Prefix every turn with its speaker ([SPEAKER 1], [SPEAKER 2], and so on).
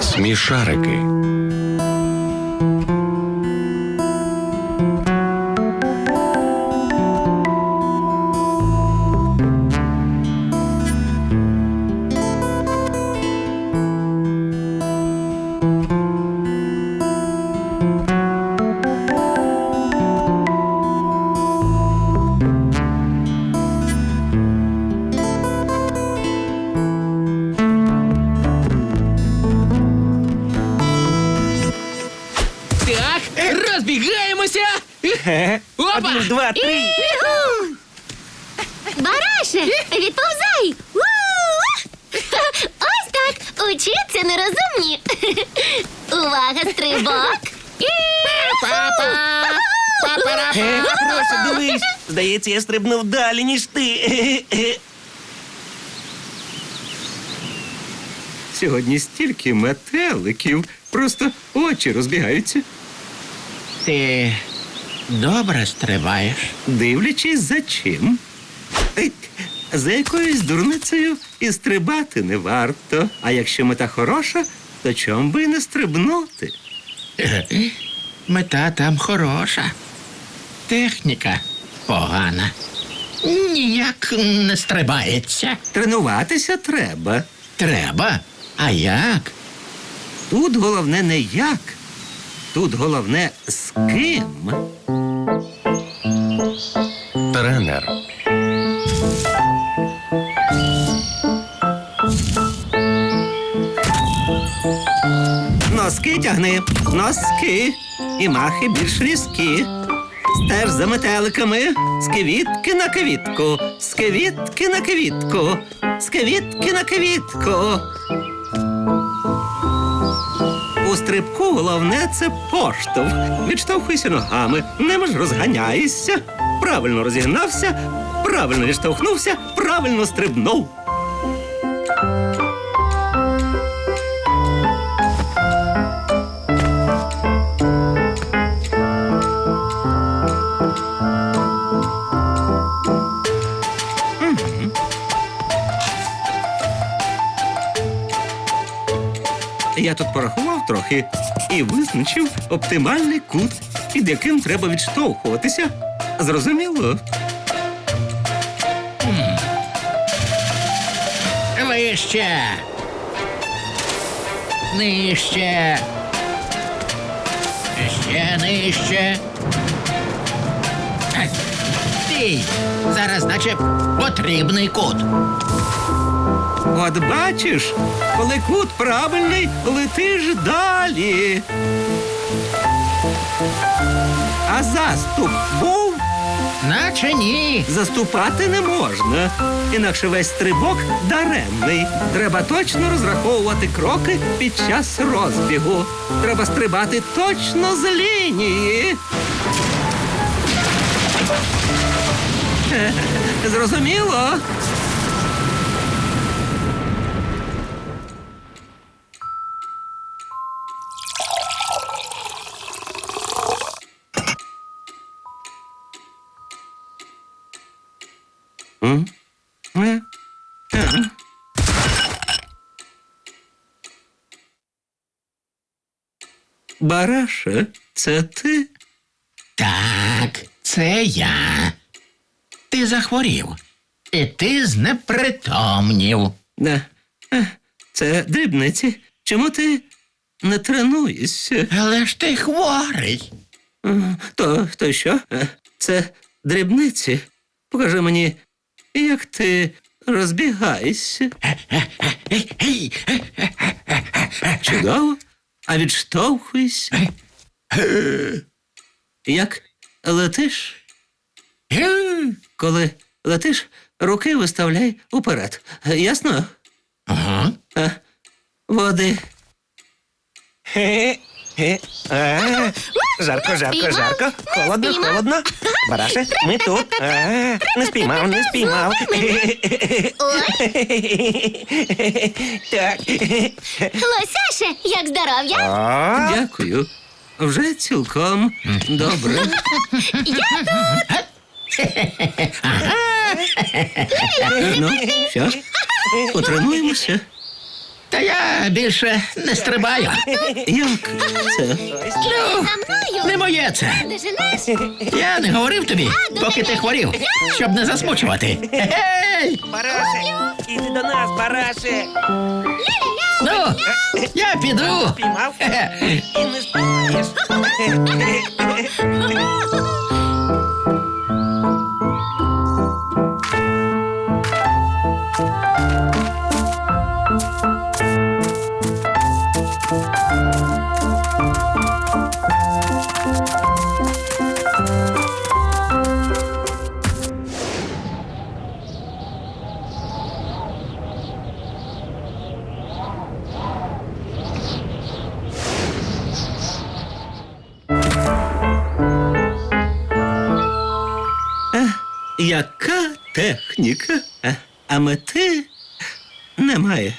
[SPEAKER 1] Смішарики.
[SPEAKER 2] Опа!
[SPEAKER 3] Один, два, три.
[SPEAKER 4] Бараше, відповзай! Ось так! Учіться нерозумні! Увага, стрибок!
[SPEAKER 3] Е, Прошу, дивись. Здається, я стрибнув далі, ніж ти.
[SPEAKER 5] Сьогодні стільки метеликів, просто очі розбігаються,
[SPEAKER 2] Ти добре стрибаєш.
[SPEAKER 5] дивлячись за чим. Ей, За якоюсь дурницею і стрибати не варто. А якщо мета хороша, то чом би й не стрибнути?
[SPEAKER 2] Мета там хороша. Техніка погана. Ніяк не стрибається.
[SPEAKER 5] Тренуватися треба.
[SPEAKER 2] Треба. А як?
[SPEAKER 5] Тут головне не як, тут головне з ким.
[SPEAKER 1] Тренер.
[SPEAKER 5] Носки тягни, носки. І махи більш різкі. Стеж за метеликами, з квітки на квітку, з квітки на квітку, з квітки на квітку. Стрибку головне це поштовх. Відштовхуйся ногами, ними ж розганяйся. Правильно розігнався, правильно відштовхнувся, правильно стрибнув. Я тут порахував трохи і визначив оптимальний кут, під яким треба відштовхуватися. Зрозуміло?
[SPEAKER 2] Вище. Нижче. Ще нижче. Стій. Зараз, наче потрібний кут.
[SPEAKER 5] От бачиш, коли кут правильний, летиш далі. А заступ був,
[SPEAKER 2] Наче ні.
[SPEAKER 5] заступати не можна. Інакше весь стрибок даремний. Треба точно розраховувати кроки під час розбігу. Треба стрибати точно з лінії. Е, Зрозуміло? М? Бараше, це ти?
[SPEAKER 2] Так, це я. Ти захворів. І ти знепритомнів.
[SPEAKER 5] Не. Е, Це дрібниці. Чому ти не тренуєшся?
[SPEAKER 2] Але ж ти хворий.
[SPEAKER 5] То, то що? Е, Це дрібниці. Покажи мені, як ти розбігаєшся. Чудово. А відштовхуйся. Як летиш? Коли летиш, руки виставляй уперед. Ясно?
[SPEAKER 2] Ага.
[SPEAKER 5] А, води.
[SPEAKER 3] Хе. А, Жарко, жарко, жарко. Холодно,
[SPEAKER 4] спіймав.
[SPEAKER 3] холодно. Бараше, ми тут. А, Не спіймав, не спіймав. Так.
[SPEAKER 4] Лосяше, як здоров'я?
[SPEAKER 3] О,
[SPEAKER 5] Дякую. Вже цілком добре. Ну, що ж, потренуємося.
[SPEAKER 2] Та я більше не стрибаю.
[SPEAKER 5] Як це?
[SPEAKER 2] Ну, не моє це. Я не говорив тобі, поки ти хворів, щоб не засмучувати. Гей!
[SPEAKER 3] Параше, іди до нас, параше.
[SPEAKER 2] Ну, я піду.
[SPEAKER 3] Піймав
[SPEAKER 2] Хе-хе.
[SPEAKER 3] і не спаєш.
[SPEAKER 5] Яка техніка? А, мети немає.